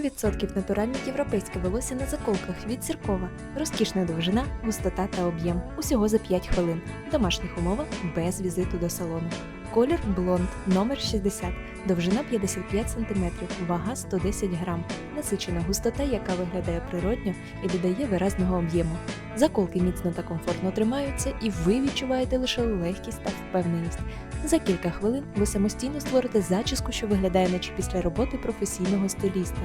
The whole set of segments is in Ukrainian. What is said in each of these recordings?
100% натуральне європейське волосся на заколках від Сіркова, розкішна довжина, густота та об'єм. Усього за 5 хвилин. В домашніх умовах без візиту до салону. Колір блонд, номер 60, довжина 55 см, вага 110 грам, насичена густота, яка виглядає природньо і додає виразного об'єму. Заколки міцно та комфортно тримаються, і ви відчуваєте лише легкість та впевненість. За кілька хвилин ви самостійно створите зачіску, що виглядає наче після роботи професійного стиліста.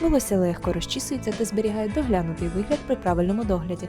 Волосся легко розчісується та зберігає доглянутий вигляд при правильному догляді.